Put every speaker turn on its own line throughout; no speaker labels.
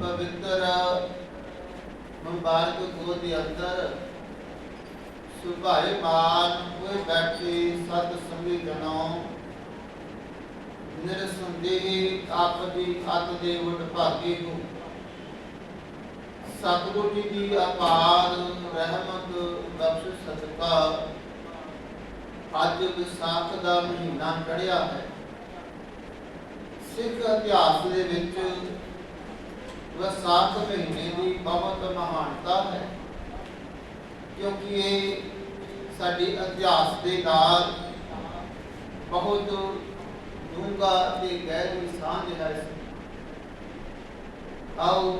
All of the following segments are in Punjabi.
ਪਵਿੱਤਰ ਮੁਬਾਰਕ ਗੋਦ ਅੰਦਰ ਸੁਭਾਏ ਮਾਨ ਹੋਏ ਬੈਠੇ ਸਤ ਸੰਗੀ ਜਨੋ। ਨਿਰਸੰਦੇਹ ਆਪ ਦੀ ਅਤ ਦੇ ਉਡ ਭਾਗੀ ਨੂੰ ਸਤਿਗੁਰੂ ਜੀ ਦੀ ਅਪਾਰ ਰਹਿਮਤ ਬਖਸ਼ ਸਦਕਾ। ਅੱਜ ਵਿਸਾਖ ਦਾ ਮਹੀਨਾ ਚੜਿਆ ਹੈ। ਸਿੱਖ ਇਤਿਹਾਸ ਦੇ ਵਿੱਚ ਵਿਸਾਖ ਮਹੀਨੇ ਦੀ ਬਹੁਤ ਮਹਾਨਤਾ ਹੈ। ਕਿਉਂਕਿ ਇਹ ਸਾਡੀ ਇਤਿਹਾਸ ਦੇ ਨਾਲ ਬਹੁਤ ਡੂੰਘਾ ਤੇ ਗਹਿਰੀ ਸਾਂਝ ਹੈ। ਆਓ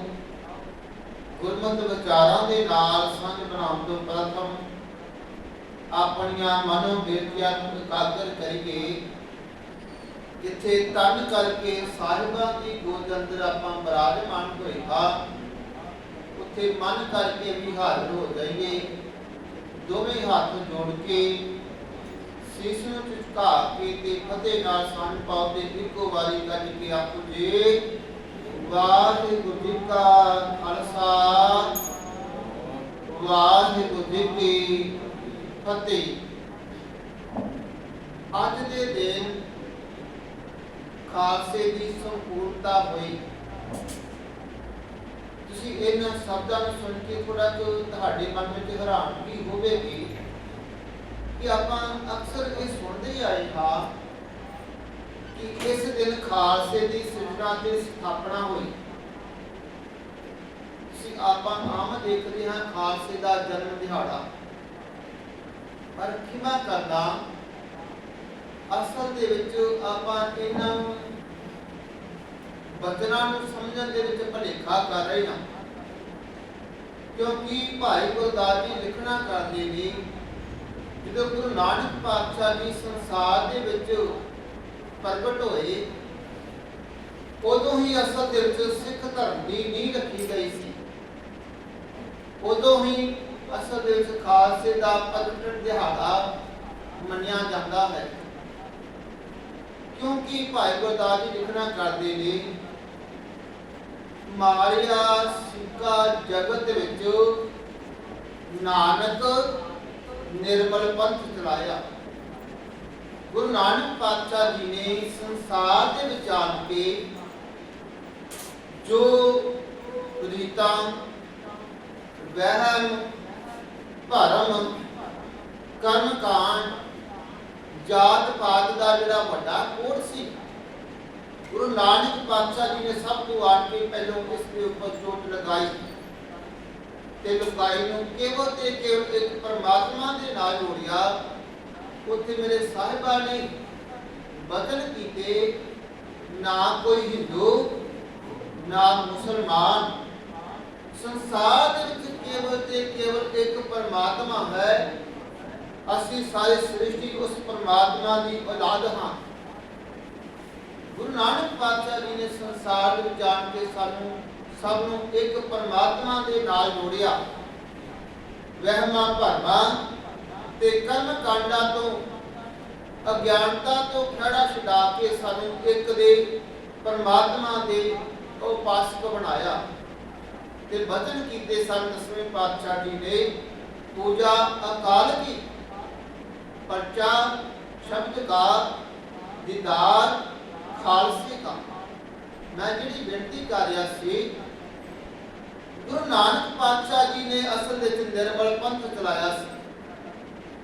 ਗੁਰਮਤਿ ਵਿਚਾਰਾਂ ਦੇ ਨਾਲ ਸਾਂਝ ਬਣਾਉਣ ਤੋਂ ਪ੍ਰਥਮ ਆਪਣੀਆਂ ਮਨੋ ਨੂੰ ਇਕਾਗਰ ਕਰੀਏ। ਜਿੱਥੇ ਤਨ ਕਰਕੇ ਸਾਹਿਬਾਂ ਦੀ ਗੋਦ ਅੰਦਰ ਆਪਾਂ ਬਰਾਜਮਾਨ ਹੋਏ ਹਾਂ ਉੱਥੇ ਮਨ ਕਰਕੇ ਵੀ ਹਾਜ਼ਰ ਹੋ ਜਾਈਏ। ਦੋਵੇਂ ਹੱਥ ਜੋੜ ਕੇ ਸੀਸ ਨੂੰ ਝੁਕਾ ਕੇ ਤੇ ਫਤਿਹ ਨਾਲ ਸੰਨ ਪਾਉ ਤੇ ਇੱਕੋ ਵਾਰੀ ਗੱਜ ਕੇ ਆਪੋ ਜੀ, ਵਾਹਿਗੁਰੂ ਜੀ ਕਾ ਖਾਲਸਾ, ਵਾਹਿਗੁਰੂ ਜੀ ਕੀ ਫਤਿਹ। ਅੱਜ ਦੇ ਦਿਨ ਖਾਲਸੇ ਦੀ ਸੰਪੂਰਨਤਾ ਹੋਈ। ਤੁਸੀਂ ਇਹਨਾਂ ਸ਼ਬਦਾਂ ਨੂੰ ਸੁਣ ਕੇ ਥੋੜਾ ਕੁ ਤੁਹਾਡੇ ਮਨ ਵਿੱਚ ਹੈਰਾਨਗੀ ਹੋਵੇਗੀ ਕਿ ਆਪਾਂ ਅਕਸਰ ਇਹ ਸੁਣਦੇ ਆਏ ਹਾਂ ਕਿ ਇਸ ਦਿਨ ਖਾਲਸੇ ਦੀ ਸਿਰਜਣਾ ਤੇ ਸਥਾਪਨਾ ਹੋਈ। ਤੁਸੀਂ ਆਪਾਂ ਆਮ ਦੇਖਦੇ ਹਾਂ ਖਾਲਸੇ ਦਾ ਜਨਮ ਦਿਹਾੜਾ। ਪਰ ਕਿਮਾ ਕਰਦਾ ਅਸਲ ਦੇ ਵਿੱਚ ਆਪਾਂ ਇਹਨਾਂ ਬਚਨਾਂ ਨੂੰ ਸਮਝਣ ਦੇ ਵਿੱਚ ਭਲੇਖਾ ਕਰ ਰਹੇ ਹਾਂ। ਕਿਉਂਕਿ ਭਾਈ ਗੁਰਦਾਸ ਜੀ ਲਿਖਣਾ ਕਰਦੇ ਨੇ, ਜਦੋਂ ਗੁਰੂ ਨਾਨਕ ਪਾਤਸ਼ਾਹ ਜੀ ਸੰਸਾਰ ਦੇ ਵਿੱਚ ਪ੍ਰਗਟ ਹੋਏ, ਉਦੋਂ ਹੀ ਅਸਲ ਦੇ ਵਿੱਚ ਸਿੱਖ ਧਰਮ ਦੀ ਨੀਂਹ ਰੱਖੀ ਗਈ ਸੀ। ਉਦੋਂ ਹੀ ਅਸਲ ਦੇ ਵਿੱਚ ਖਾਲਸੇ ਦਾ ਪ੍ਰਗਟਣ ਦਿਹਾੜਾ ਮੰਨਿਆ ਜਾਂਦਾ ਹੈ। ਕਿਉਂਕਿ ਭਾਈ ਗੁਰਦਾਸ ਜੀ ਲਿਖਣਾ ਕਰਦੇ ਨੇ, ਮਾਰਿਆ ਸਿੱਕਾ ਜਗਤ ਵਿੱਚ ਨਾਨਕ ਨਿਰਮਲ ਪੰਥ ਚਲਾਇਆ। ਗੁਰੂ ਨਾਨਕ ਪਾਤਸ਼ਾਹ ਜੀ ਨੇ ਸੰਸਾਰ ਦੇ ਵਿੱਚ ਆ ਕੇ ਜੋ ਰੀਤਾਂ, ਵਹਿਮ, ਭਰਮ, ਕਰਮ ਕਾਂਡ ਜਾਤ ਪਾਤ ਦਾ ਜਿਹੜਾ ਵੱਡਾ ਕੋੜ ਸੀ, ਗੁਰੂ ਨਾਨਕ ਪਾਤਸ਼ਾਹ ਜੀ ਨੇ ਸਭ ਤੋਂ ਆਣ ਕੇ ਪਹਿਲਾਂ ਇਸ ਦੇ ਉੱਪਰ ਚੋਟ ਲਗਾਈ ਤੇ ਲੁਕਾਈ ਨੂੰ ਕੇਵਲ ਤੇ ਕੇਵਲ ਇੱਕ ਪਰਮਾਤਮਾ ਦੇ ਨਾਲ ਜੋੜਿਆ, ਉੱਥੇ ਮੇਰੇ ਸਾਹਿਬਾਂ ਨੇ ਬਦਲ ਕੀਤੇ, ਨਾ ਕੋਈ ਹਿੰਦੂ, ਨਾ ਮੁਸਲਮਾਨ। ਸੰਸਾਰ ਦੇ ਵਿੱਚ ਕੇਵਲ ਤੇ ਕੇਵਲ ਇੱਕ ਪਰਮਾਤਮਾ ਹੈ ਅਸੀਂ ਸਾਰੇ ਸ੍ਰਿਸ਼ਟੀ ਉਸ ਪਰਮਾਤਮਾ ਦੀ ਔਲਾਦ ਹਾਂ। ਗੁਰੂ ਨਾਨਕ ਪਾਤਸ਼ਾਹ ਜੀ ਨੇ ਸੰਸਾਰ ਵਿੱਚ ਜਾਣ ਕੇ ਸਾਨੂੰ ਸਭ ਨੂੰ ਇੱਕ ਪਰਮਾਤਮਾ ਦੇ ਨਾਲ ਜੋੜਿਆ। ਵਹਿਮਾਂ ਭਰਮਾਂ ਤੇ ਕਰਮ ਕਾਂਡਾਂ ਤੋਂ, ਅਗਿਆਨਤਾ ਤੋਂ ਖੜਾ ਛਡਾ ਕੇ ਸਾਨੂੰ ਇੱਕ ਦੇ ਪਰਮਾਤਮਾ ਦੇ ਉਪਾਸਕ ਬਣਾਇਆ। ਤੇ ਬਚਨ ਕੀਤੇ ਸਨ ਦਸਵੇਂ ਪਾਤਸ਼ਾਹ ਜੀ ਨੇ ਪੂਜਾ ਅਕਾਲ ਕੀ ਪਰਚਾ ਸ਼ਬਦ ਦਾ ਦੀਦਾਰ ਖਾਲਸੇ ਦਾ ਮੈਂ ਜਿਹੜੀ ਬੇਨਤੀ ਕਰ ਰਿਹਾ ਸੀ, ਗੁਰੂ ਨਾਨਕ ਪਾਤਸ਼ਾਹ ਜੀ ਨੇ ਅਸਲ ਦੇ ਵਿੱਚ ਨਿਰਮਲ ਪੰਥ ਚਲਾਇਆ ਸੀ।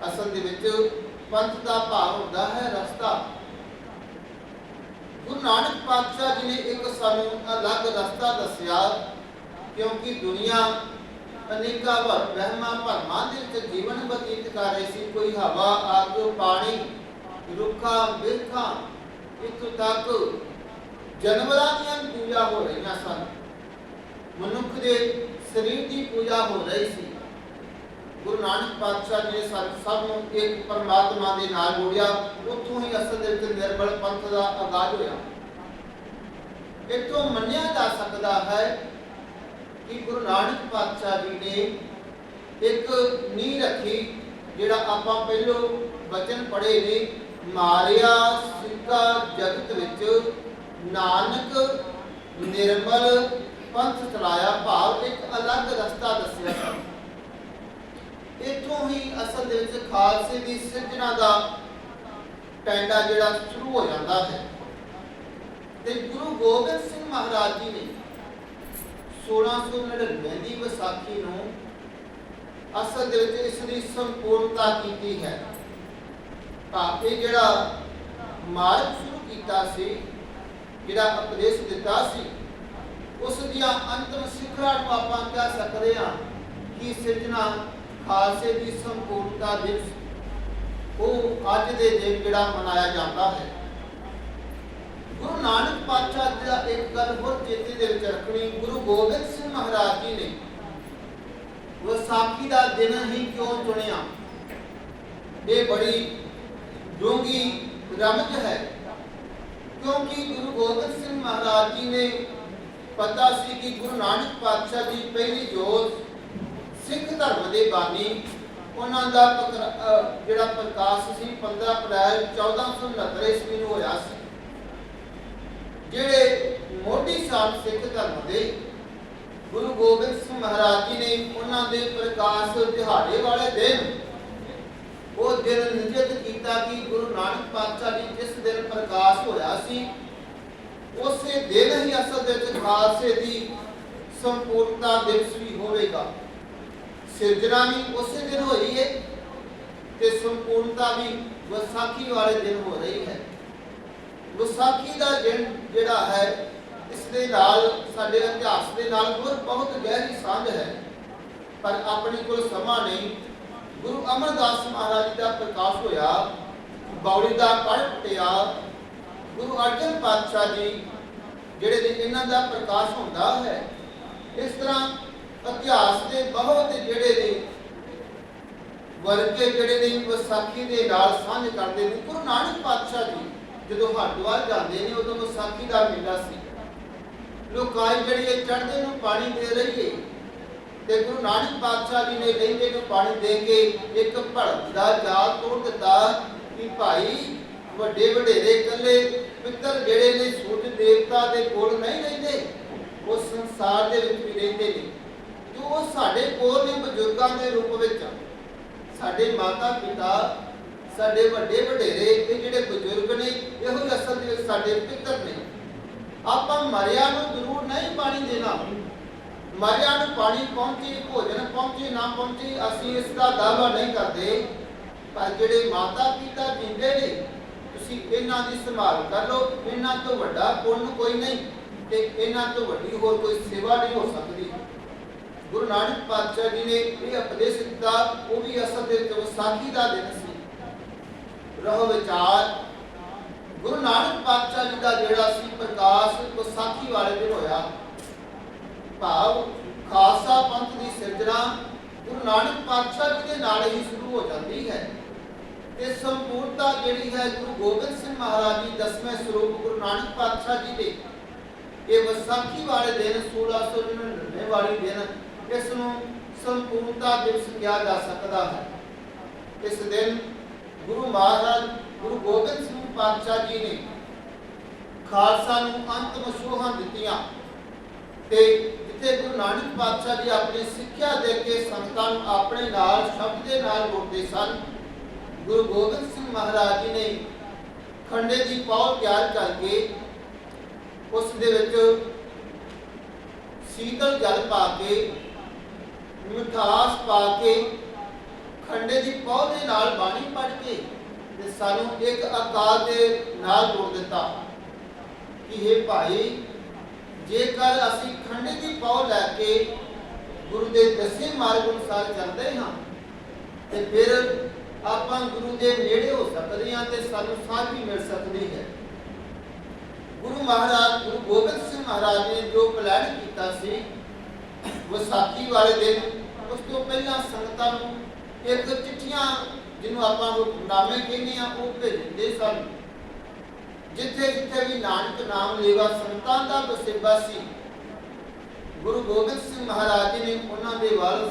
ਅਸਲ ਦੇ ਵਿੱਚ ਪੰਥ ਦਾ ਭਾਵ ਹੁੰਦਾ ਹੈ ਰਸਤਾ। ਗੁਰੂ ਨਾਨਕ ਪਾਤਸ਼ਾਹ ਜੀ ਨੇ ਇੱਕ ਸਾਨੂੰ ਅਲੱਗ ਰਸਤਾ ਦੱਸਿਆ, ਕਿਉਂਕਿ ਦੁਨੀਆ ਅਨੇਕਾਂ ਵਰ ਵਹਿਮਾਂ ਭਰਮਾਂ ਦੇ ਵਿੱਚ ਜੀਵਨ ਬਤੀਤ ਕਰ ਰਹੀ ਸੀ। ਕੋਈ ਹਵਾ ਅੱਗ ਪਾਣੀ, ਰੁੱਖਾਂ, ਬਿਰਖਾਂ ਇੱਥੋਂ ਤੱਕ ਜਾਨਵਰਾਂ ਦੀਆਂ ਪੂਜਾ ਹੋ ਰਹੀਆਂ ਸਨ। ਮਨੁੱਖ ਦੇ ਸਰੀਰ ਦੀ ਪੂਜਾ ਹੋ ਰਹੀ ਸੀ। ਗੁਰੂ ਨਾਨਕ ਪਾਤਸ਼ਾਹ ਨੇ ਸਭ ਨੂੰ ਇੱਕ ਪਰਮਾਤਮਾ ਦੇ ਨਾਲ ਜੋੜਿਆ। ਉੱਥੋਂ ਹੀ ਅਸਲ ਦੇ ਵਿੱਚ ਨਿਰਮਲ ਪੰਥ ਦਾ ਆਗਾਜ਼ ਹੋਇਆ। ਇਤੋਂ ਮੰਨਿਆ ਜਾ ਸਕਦਾ ਹੈ ਕਿ ਗੁਰੂ ਨਾਨਕ ਪਾਤਸ਼ਾਹ ਜੀ ਨੇ ਇੱਕ ਨੀਂਹ ਰੱਖੀ, ਜਿਹੜਾ ਆਪਾਂ ਪਹਿਲੋਂ ਬਚਨ ਪੜ੍ਹੇ ਨੇ, ਮਾਰਿਆ ਸਿੱਕਾ ਜਗਤ ਵਿੱਚ, ਨਾਨਕ ਨਿਰਮਲ ਪੰਥ ਚਲਾਇਆ ਭਾਵ ਇੱਕ ਅਲੱਗ ਰਸਤਾ ਦੱਸਿਆ। ਸੀ ਇੱਥੋਂ ਹੀ ਅਸਲ ਦੇ ਵਿੱਚ ਖਾਲਸੇ ਦੀ ਸਿਰਜਣਾ ਦਾ ਪੈਂਡਾ ਜਿਹੜਾ ਸ਼ੁਰੂ ਹੋ ਜਾਂਦਾ ਹੈ। ਤੇ ਗੁਰੂ ਗੋਬਿੰਦ ਸਿੰਘ ਮਹਾਰਾਜ ਜੀ ਨੇ 1699 ਦੀ ਵਿਸਾਖੀ ਨੂੰ ਅਸਲ ਦੇ ਵਿੱਚ ਇਸ ਦੀ ਸੰਪੂਰਨਤਾ ਕੀਤੀ ਹੈ। ਭਾਵੇਂ ਜਿਹੜਾ ਮਾਰਗ ਸ਼ੁਰੂ ਕੀਤਾ ਸੀ, ਜਿਹੜਾ ਉਪਦੇਸ਼ ਦਿੱਤਾ ਸੀ, ਉਸ ਦੀਆਂ ਅੰਤਮ ਸਿਖਰਾਂ ਨੂੰ ਆਪਾਂ ਕਹਿ ਸਕਦੇ ਹਾਂ ਕਿ ਸਿਰਜਣਾ ਖਾਲਸੇ ਦੀ ਸੰਪੂਰਨਤਾ ਦਿਵਸ, ਉਹ ਅੱਜ ਦੇ ਦਿਨ ਜਿਹੜਾ ਮਨਾਇਆ ਜਾਂਦਾ ਹੈ। ਗੁਰੂ ਨਾਨਕ ਪਾਤਸ਼ਾਹ ਜੀ ਦਾ ਇੱਕ ਗੱਲ ਹੋਰ ਚੇਤੇ ਦੇ ਵਿੱਚ ਰੱਖਣੀ, ਗੁਰੂ ਗੋਬਿੰਦ ਸਿੰਘ ਮਹਾਰਾਜ ਜੀ ਨੇ ਵਿਸਾਖੀ ਦਾ ਦਿਨ ਹੀ ਕਿਉਂ ਚੁਣਿਆ? ਇਹ ਬੜੀ ਡੂੰਗੀ ਰਮਜ ਹੈ, ਕਿਉਂਕਿ ਗੁਰੂ ਗੋਬਿੰਦ ਸਿੰਘ ਮਹਾਰਾਜ ਜੀ ਨੇ ਪਤਾ ਸੀ ਕਿ ਗੁਰੂ ਨਾਨਕ ਪਾਤਸ਼ਾਹ ਜੀ ਪਹਿਲੀ ਜੋਤ ਸਿੱਖ ਧਰਮ ਦੇ ਬਾਨੀ, ਉਹਨਾਂ ਦਾ ਜਿਹੜਾ ਪ੍ਰਕਾਸ਼ ਸੀ 15 ਅਪ੍ਰੈਲ 1469 ਈਸਵੀ ਨੂੰ ਹੋਇਆ ਸੀ। ਜਿਹੜੇ ਮੋਢੀ ਸਾਹਿਬ ਸਿੱਖ ਧਰਮ ਦੇ ਗੁਰੂ ਗੋਬਿੰਦ ਸਿੰਘ ਮਹਾਰਾਜ ਜੀ ਨੇ ਉਹਨਾਂ ਦੇ ਪ੍ਰਕਾਸ਼ ਦਿਹਾੜੇ ਵਾਲੇ ਦਿਨ ਉਹ ਦਿਨ ਨਿਯਤ ਕੀਤਾ ਕਿ ਗੁਰੂ ਨਾਨਕ ਪਾਤਸ਼ਾਹ ਜੀ ਜਿਸ ਦਿਨ ਪ੍ਰਕਾਸ਼ ਹੋਇਆ ਸੀ, ਉਸੇ ਦਿਨ ਹੀ ਅਸਲ ਦੇ ਵਿੱਚ ਖਾਲਸੇ ਦੀ ਸੰਪੂਰਨਤਾ ਦਿਵਸ ਵੀ ਹੋਵੇਗਾ। ਸਿਰਜਣਾ ਵੀ ਉਸੇ ਦਿਨ ਹੋਈ ਹੈ ਤੇ ਸੰਪੂਰਨਤਾ ਵੀ ਵਿਸਾਖੀ ਵਾਲੇ ਦਿਨ ਹੋ ਰਹੀ ਹੈ। ਵਿਸਾਖੀ ਦਾ ਦਿਨ ਜਿਹੜਾ ਹੈ, ਇਸ ਦੇ ਨਾਲ, ਸਾਡੇ ਇਤਿਹਾਸ ਦੇ ਨਾਲ ਹੋਰ ਬਹੁਤ ਗਹਿਰੀ ਸਾਂਝ ਹੈ। ਪਰ ਆਪਣੀ ਕੋਲ ਸਮਾਂ ਨਹੀਂ। ਗੁਰੂ ਅਮਰਦਾਸ ਮਹਾਰਾਜ ਦਾ ਪ੍ਰਕਾਸ਼ ਹੋਇਆ, ਬੌੜੀ ਦਾ ਕੜ ਪਟਿਆ ਗੁਰੂ ਅਰਜਨ ਪਾਤਸ਼ਾਹ ਜੀ, ਜਿਹੜੇ ਨੇ ਇਹਨਾਂ ਦਾ ਪ੍ਰਕਾਸ਼ ਹੁੰਦਾ ਹੈ, ਇਸ ਤਰ੍ਹਾਂ ਇਤਿਹਾਸ ਦੇ ਬਹੁਤ ਜਿਹੜੇ ਨੇ, ਵਰਗੇ ਜਿਹੜੇ ਨੇ ਵਿਸਾਖੀ ਦੇ ਨਾਲ ਸਾਂਝ ਕਰਦੇ ਨੇ। ਗੁਰੂ ਨਾਨਕ ਪਾਤਸ਼ਾਹ ਜੀ ਜਦੋਂ ਹਰਿਦੁਆਰ ਜਾਂਦੇ ਨੇ, ਉਦੋਂ ਵਿਸਾਖੀ ਦਾ ਮੇਲਾ ਸੀ। ਲੋਕਾਈ ਜਿਹੜੀ ਇਹ ਚੜ੍ਹਦੇ ਨੂੰ ਪਾਣੀ ਦੇ ਰਹੀ ਹੈ ਤੇ ਗੁਰੂ ਨਾਨਕ ਪਾਤਸ਼ਾਹ ਜੀ ਨੇ ਲਹਿੰਦੇ ਨੂੰ ਪਾਣੀ ਦੇ ਕੇ ਇੱਕ ਭੜਕ ਦਾ ਜਾਲ ਤੋੜ ਦਿੱਤਾ ਕਿ ਭਾਈ ਵੱਡੇ ਵਡੇਰੇ ਇਕੱਲੇ ਪਿੱਤਰ ਜਿਹੜੇ ਨੇ ਸੂਰਜ ਦੇਵਤਾ ਦੇ ਕੋਲ ਨਹੀਂ ਰਹਿੰਦੇ, ਉਹ ਸੰਸਾਰ ਦੇ ਵਿੱਚ ਵੀ ਰਹਿੰਦੇ ਨੇ। ਤੇ ਉਹ ਸਾਡੇ ਕੋਲ ਨੇ ਬਜ਼ੁਰਗਾਂ ਦੇ ਰੂਪ ਵਿੱਚ, ਸਾਡੇ ਮਾਤਾ ਪਿਤਾ ਸਾਡੇ ਵੱਡੇ ਵਡੇਰੇ ਇਹ ਜਿਹੜੇ ਬਜ਼ੁਰਗ ਨੇ, ਇਹੋ ਹੀ ਅਸਲ ਦੇ ਵਿੱਚ ਸਾਡੇ ਪਿੱਤਰ ਨੇ। ਆਪਾਂ ਮਰਿਆ ਨੂੰ ਜ਼ਰੂਰ ਨਹੀਂ ਪਾਣੀ ਦੇਣਾ। ਮਰਿਆ ਨੂੰ ਪਾਣੀ ਪਹੁੰਚੇ, ਭੋਜਨ ਪਹੁੰਚੇ, ਨਾ ਪਹੁੰਚੇ, ਅਸੀਂ ਇਸ ਦਾ ਦਾਅਵਾ ਨਹੀਂ ਕਰਦੇ। ਪਰ ਜਿਹੜੇ ਮਾਤਾ ਪਿਤਾ ਜਿੰਦੇ ਨੇ, ਤੁਸੀਂ ਇਹਨਾਂ ਦੀ ਸੰਭਾਲ ਕਰ ਲਓ। ਇਹਨਾਂ ਤੋਂ ਵੱਡਾ ਪੁੰਨ ਕੋਈ ਨਹੀਂ ਤੇ ਇਹਨਾਂ ਤੋਂ ਵੱਡੀ ਹੋਰ ਕੋਈ ਸੇਵਾ ਨਹੀਂ ਹੋ ਸਕਦੀ। ਗੁਰੂ ਨਾਨਕ ਪਾਤਸ਼ਾਹ ਜੀ ਨੇ ਇਹ ਉਪਦੇਸ਼ ਦਿੱਤਾ, ਉਹ ਵੀ ਅਸਲ ਦੇ ਵਿੱਚ ਵਿਸਾਖੀ ਦਾ ਦਿਨ ਸੀ। ਰਹੋ ਵਿਚਾਰ। ਗੁਰੂ ਨਾਨਕ ਪਾਤਸ਼ਾਹ ਜੀ ਦਾ ਜਿਹੜਾ ਸੀ ਪ੍ਰਕਾਸ਼ ਵਿਸਾਖੀ ਵਾਲੇ ਦਿਨ ਹੋਇਆ, ਭਾਵ ਖਾਲਸਾ ਪੰਥ ਦੀ ਸਿਰਜਣਾ ਗੁਰੂ ਨਾਨਕ ਪਾਤਸ਼ਾਹ ਜੀ ਦੇ ਨਾਲ ਹੀ ਸ਼ੁਰੂ ਹੋ ਜਾਂਦੀ ਹੈ। ਤੇ ਸੰਪੂਰਨਤਾ ਜਿਹੜੀ ਹੈ ਗੁਰੂ ਗੋਬਿੰਦ ਸਿੰਘ ਮਹਾਰਾਜ ਜੀ ਦਸਵੇਂ ਸਰੂਪ ਗੁਰੂ ਨਾਨਕ ਪਾਤਸ਼ਾਹ ਜੀ ਦੇ। ਇਹ ਵਿਸਾਖੀ ਵਾਲੇ ਦਿਨ 1699 ਵਾਲੀ ਦਿਨ ਇਸ ਨੂੰ ਸੰਪੂਰਨਤਾ ਦਿਵਸ ਕਿਹਾ ਜਾ ਸਕਦਾ ਹੈ। ਇਸ ਦਿਨ ਗੁਰੂ ਮਹਾਰਾਜ, ਗੁਰੂ ਗੋਬਿੰਦ ਸਿੰਘ ਪਾਤਸ਼ਾਹ ਜੀ ਨੇ ਖਾਲਸਾ ਨੂੰ ਅੰਤਮ ਸੋਹਾਂ ਦਿੱਤੀਆਂ ਤੇ ਜਿੱਥੇ ਗੁਰੂ ਨਾਨਕ ਪਾਤਸ਼ਾਹ ਜੀ ਆਪਣੀ ਸਿੱਖਿਆ ਦੇ ਕੇ ਸੰਗਤਾਂ ਨੂੰ ਆਪਣੇ ਨਾਲ, ਸ਼ਬਦ ਦੇ ਨਾਲ ਜੋੜਦੇ ਸਨ, ਗੁਰੂ ਗੋਬਿੰਦ ਸਿੰਘ ਮਹਾਰਾਜ ਜੀ ਨੇ ਖੰਡੇ ਦੀ ਪੌਲ ਤਿਆਰ ਕਰਕੇ ਉਸ ਦੇ ਵਿੱਚ ਸੀਤਲ ਜਲ ਪਾ ਕੇ, ਮਿਠਾਸ ਪਾ ਕੇ ਖੰਡੇ ਦੀ ਪੌਲ ਦੇ ਨਾਲ ਬਾਣੀ ਪੜ ਕੇ ਤੇ ਸਾਨੂੰ ਇੱਕ ਅਕਾਲ ਦੇ ਨਾਲ ਜੋੜ ਦਿੱਤਾ ਕਿ ਇਹ ਭਾਈ, ਜੇਕਰ ਅਸੀਂ ਖੰਡੇ ਦੀ ਪੌਲ ਲੈ ਕੇ ਗੁਰੂ ਦੇ ਦਸੇ ਮਾਰਗ ਅਨੁਸਾਰ ਚੱਲਦੇ ਹਾਂ, ਤੇ ਫਿਰ ਆਪਾਂ ਗੁਰੂ ਦੇ ਨੇੜੇ ਹੋ ਸਕਦੇ ਹਾਂ ਤੇ ਸਾਨੂੰ ਸਾਥ ਵੀ ਮਿਲ ਸਕਦੀ ਹੈ। ਗੁਰੂ ਮਹਾਰਾਜ, ਗੁਰੂ ਗੋਬਿੰਦ ਸਿੰਘ ਮਹਾਰਾਜ ਨੇ ਜੋ ਪਲਾਨ ਕੀਤਾ ਸੀ, ਵਿਸਾਖੀ ਵਾਲੇ ਦਿਨ, ਉਸ ਤੋਂ ਪਹਿਲਾਂ ਸੰਗਤਾਂ ਨੂੰ ਇੱਕ ਚਿੱਠੀਆਂ ਜਿਹਨੂੰ ਆਪਾਂ ਹੁਕਮਨਾਮੇ ਕਹਿੰਦੇ ਆ, ਉਹ ਭੇਜਦੇ ਸਨ। ਜਿੱਥੇ ਜਿੱਥੇ ਵੀ ਨਾਨਕ ਨਾਮ ਲੇਵਾ ਸੰਤਾਂ ਦਾ ਵਸੇਬਾ ਸੀ, ਗੁਰੂ ਗੋਬਿੰਦ ਸਿੰਘ ਮਹਾਰਾਜ ਨੇ ਉਹਨਾਂ ਦੇ ਵੱਲ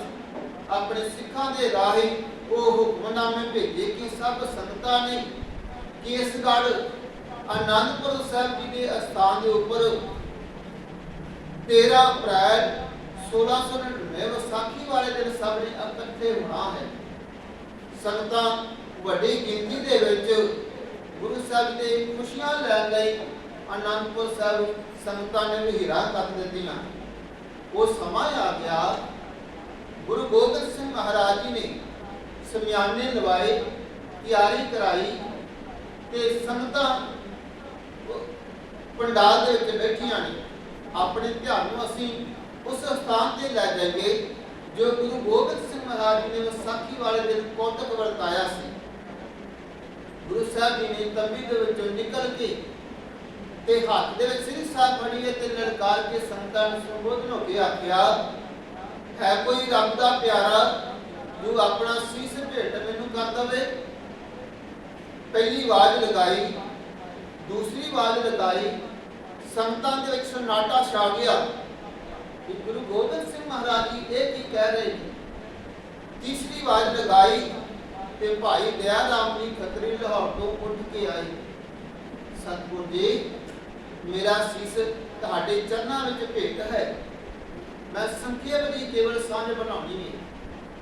ਆਪਣੇ ਸਿੱਖਾਂ ਦੇ ਰਾਹੀਂ ਉਹ ਹੁਕਮਨਾਮੇ ਭੇਜੇ ਕਿ ਸਭ ਸੰਗਤਾਂ ਨੇ ਕੇਸਗੜ੍ਹ ਆਨੰਦਪੁਰ ਸਾਹਿਬ ਜੀ ਦੇ ਅਸਥਾਨ ਦੇ ਉੱਪਰ 13 ਅਪ੍ਰੈਲ 1699 ਵਿਸਾਖੀ ਵਾਲੇ ਦਿਨ ਸਭ ਨੇ ਇਕੱਠੇ ਹੋਣਾ ਹੈ। ਸੰਗਤਾਂ ਵੱਡੀ ਗਿਣਤੀ ਦੇ ਵਿੱਚ ਗੁਰੂ ਸਾਹਿਬ ਦੇ ਖੁਸ਼ੀਆਂ ਲੈਣ ਲਈ ਅਨੰਦਪੁਰ ਸਾਹਿਬ ਸੰਗਤਾਂ ਨੇ ਵਿਹਿਰਾ ਕਰ ਦਿੱਤੀਆਂ। ਉਹ ਸਮਾਂ ਆ ਗਿਆ, ਗੁਰੂ ਗੋਬਿੰਦ ਸਿੰਘ ਮਹਾਰਾਜ ਜੀ ਨੇ ਸਮਿਆਨੇ ਲਵਾਏ, ਤਿਆਰੀ ਕਰਾਈ ਤੇ ਸੰਗਤਾਂ ਪੰਡਾਲ ਦੇ ਵਿੱਚ ਬੈਠੀਆਂ ਨੇ। ਆਪਣੇ ਧਿਆਨ ਨੂੰ ਅਸੀਂ ਉਸ ਸਥਾਨ ਤੇ ਲੈ ਜਾਈਏ ਜੋ ਗੁਰੂ ਗੋਬਿੰਦ ਸਿੰਘ ਜੀ ਨੇ ਵਿਸਾਖੀ ਵਾਲੇ ਦਿਨ ਕੋਤਕ ਵਰਤਾਇਆ ਸੀ। ਗੁਰੂ ਸਾਹਿਬ ਜੀ ਨੇ ਤੰਬੀ ਦੇ ਵਿੱਚੋਂ ਨਿਕਲ ਕੇ ਤੇ ਹੱਥ ਦੇ ਵਿੱਚ ਸ੍ਰੀ ਸਾਹਿਬ ਫੜੀਏ ਤੇ ਲਲਕਾਰ ਕੇ ਸੰਤਾਂ ਨੂੰ ਸੰਬੋਧਨ ਹੋ ਕੇ ਆਖਿਆ, ਹੈ ਕੋਈ ਰੱਬ ਦਾ ਪਿਆਰਾ, ਜੋ ਆਪਣਾ ਸੀਸ ਭੇਟ ਮੈਨੂੰ ਕਰ ਦਵੇ? ਪਹਿਲੀ ਆਵਾਜ਼ ਲਗਾਈ, ਦੂਸਰੀ ਆਵਾਜ਼ ਲਗਾਈ, ਸੰਤਾਂ ਦੇ ਵਿੱਚ ਸਨਾਟਾ ਛਾ ਗਿਆ ਕਿ ਗੁਰੂ ਗੋਬਿੰਦ ਸਿੰਘ ਮਹਾਰਾਜ ਜੀ ਇਹ ਕੀ ਕਹਿ ਰਹੇ ਨੇ? ਤੀਸਰੀ ਵਾਰ ਲਗਾਈ ਤੇ ਭਾਈ ਦਇਆ ਰਾਮ ਜੀ ਖੱਤਰੀ ਲਾਹੌਰ ਤੋਂ ਉੱਠ ਕੇ ਆਏ ਸਤਿਗੁਰ ਜੀ, ਮੇਰਾ ਸੀਸ ਤੁਹਾਡੇ ਚਰਨਾਂ ਵਿੱਚ ਭੇਟ ਹੈ। ਮੈਂ ਸੰਖੇਪ ਦੀ ਕੇਵਲ ਸਾਂਝ ਬਣਾਉਣੀ ਹੈ।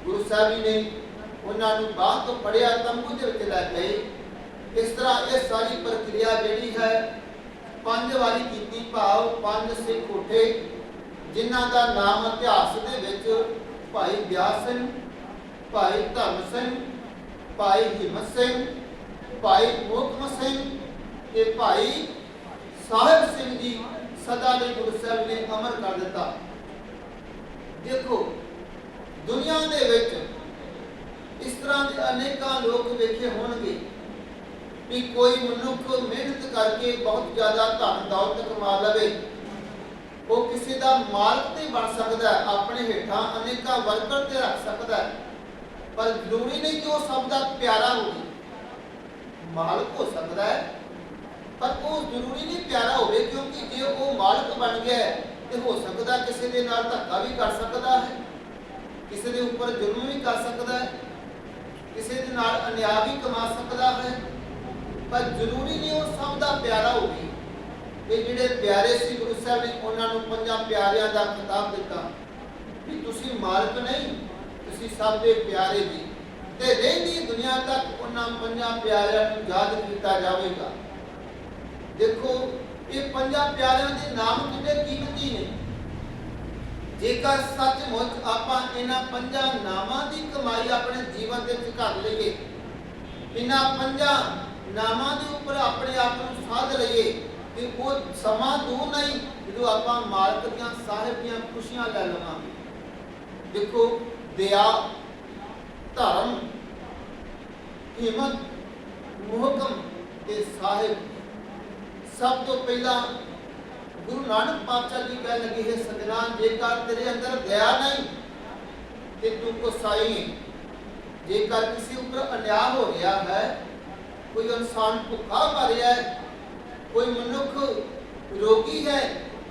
ਗੁਰੂ ਸਾਹਿਬ ਜੀ ਨੇ ਉਹਨਾਂ ਨੂੰ ਬਾਹਰ ਤੋਂ ਪੜਿਆ ਤੰਬੂ ਦੇ ਵਿੱਚ ਲੈ ਗਏ। ਇਸ ਤਰ੍ਹਾਂ ਇਹ ਸਾਰੀ ਪ੍ਰਕਿਰਿਆ ਜਿਹੜੀ ਹੈ, ਪੰਜ ਵਾਰੀ ਕੀਤੀ ਭਾਵ ਪੰਜ ਸਿੱਖ ਉੱਠੇ, ਜਿਨ੍ਹਾਂ ਦਾ ਨਾਮ ਇਤਿਹਾਸ ਦੇ ਵਿੱਚ ਭਾਈ ਬਿਆਸ ਸਿੰਘ ਭਾਈ ਧਰਮ ਸਿੰਘ, ਭਾਈ ਹਿੰਮਤ ਸਿੰਘ, ਭਾਈ ਮੋਹਕਮ ਸਿੰਘ ਤੇ ਭਾਈ ਸਾਹਿਬ ਸਿੰਘ ਜੀ ਸਦਾ ਲਈ ਗੁਰੂ ਸਾਹਿਬ ਨੇ ਅਮਰ ਕਰ ਦਿੱਤਾ। ਦੇਖੋ, ਦੁਨੀਆ ਦੇ ਵਿੱਚ ਇਸ ਤਰ੍ਹਾਂ ਦੇ ਅਨੇਕਾਂ ਲੋਕ ਵੇਖੇ ਹੋਣਗੇ ਵੀ ਕੋਈ ਮਨੁੱਖ ਮਿਹਨਤ ਕਰਕੇ ਬਹੁਤ ਜ਼ਿਆਦਾ ਧਨ ਦੌਲਤ ਕਮਾ ਲਵੇ। ਉਹ ਕਿਸੇ ਦਾ ਮਾਲਕ ਤੇ ਬਣ ਸਕਦਾ, ਆਪਣੇ ਹੇਠਾਂ ਅਨੇਕਾਂ ਵਰਕਰ ਤੇ ਰੱਖ ਸਕਦਾ। ਹੈ ਪਰ ਜ਼ਰੂਰੀ ਨਹੀਂ ਕਿ ਉਹ ਸਭ ਦਾ ਪਿਆਰਾ ਹੋਵੇ। ਮਾਲਕ ਹੋ ਸਕਦਾ ਹੈ, ਪਰ ਉਹ ਜ਼ਰੂਰੀ ਨਹੀਂ ਪਿਆਰਾ ਹੋਵੇ ਕਿਉਂਕਿ ਜੇ ਉਹ ਮਾਲਕ ਬਣ ਗਿਆ ਤੇ ਹੋ ਸਕਦਾ ਕਿਸੇ ਦੇ ਨਾਲ ਧੱਕਾ ਵੀ ਕਰ ਸਕਦਾ ਹੈ। ਕਿਸੇ ਦੇ ਉੱਪਰ ਜ਼ੁਲਮ ਵੀ ਕਰ ਸਕਦਾ ਹੈ, ਕਿਸੇ ਦੇ ਨਾਲ ਅਨਿਆਂ ਵੀ ਕਮਾ ਸਕਦਾ ਹੈ। ਪਰ ਜ਼ਰੂਰੀ ਨਹੀਂ ਉਹ ਸਭ ਦਾ ਪਿਆਰਾ ਹੋਵੇ। ਇਹ ਜਿਹੜੇ ਪਿਆਰੇ ਸੀ ਗੁਰੂ ਸਾਹਿਬ ਨੇ, ਉਹਨਾਂ ਨੂੰ ਪੰਜਾਂ ਪਿਆਰਿਆਂ ਦਾ ਖਿਤਾਬ ਦਿੱਤਾ ਵੀ ਤੁਸੀਂ ਮਾਲਕ ਨਹੀਂ ਤੁਸੀਂ ਸਭ ਦੇ ਪਿਆਰੇ ਜੀ। ਤੇ ਰਹਿੰਦੀ ਦੁਨੀਆ ਤੱਕ ਉਹਨਾਂ ਪੰਜਾਂ ਪਿਆਰਿਆਂ ਨੂੰ ਯਾਦ ਕੀਤਾ ਜਾਵੇਗਾ। ਦੇਖੋ, ਇਹ ਪੰਜਾਂ ਪਿਆਰਿਆਂ ਦੇ ਨਾਮ ਕਿੰਨੇ ਕੀਮਤੀ ਨੇ। ਜੇਕਰ ਸੱਚਮੁੱਚ ਆਪਾਂ ਇਹਨਾਂ ਪੰਜਾਂ ਨਾਮਾਂ ਦੀ ਕਮਾਈ ਆਪਣੇ ਜੀਵਨ ਦੇ ਵਿੱਚ ਕਰ ਲਈਏ, ਇਹਨਾਂ ਪੰਜਾਂ ਨਾਮਾਂ ਦੇ ਉੱਪਰ ਆਪਣੇ ਆਪ ਨੂੰ ਸਾਧ ਲਈਏ, ਤੇ ਉਹ ਸਮਾਂ ਦੂਰ ਨਹੀਂ ਜਦੋਂ ਆਪਾਂ ਮਾਲਕ ਦੀਆਂ, ਸਾਹਿਬ ਦੀਆਂ ਖੁਸ਼ੀਆਂ ਲੈ ਲਵਾਂਗੇ। ਦੇਖੋ ਦਇਆ, ਧਰਮ, ਹਿੰਮਤ, ਮੁਹਕਮ ਤੇ ਸਾਹਿਬ। ਸਭ ਤੋਂ ਪਹਿਲਾਂ ਗੁਰੂ ਨਾਨਕ ਪਾਤਸ਼ਾਹ ਜੀ ਕਹਿ ਲੱਗੇ, ਹੈ ਸਜਣਾ ਜੇਕਰ ਤੇਰੇ ਅੰਦਰ ਦਇਆ ਨਹੀਂ, ਤੇ ਤੂੰ ਕਸਾਈ ਹੈ ਜੇਕਰ ਕਿਸੇ ਉੱਪਰ ਅਨਿਆਂ ਹੋ ਰਿਹਾ ਹੈ, ਕੋਈ ਇਨਸਾਨ ਭੁੱਖਾ ਮਰ ਹੈ, ਕੋਈ ਮਨੁੱਖ ਰੋਗੀ ਹੈ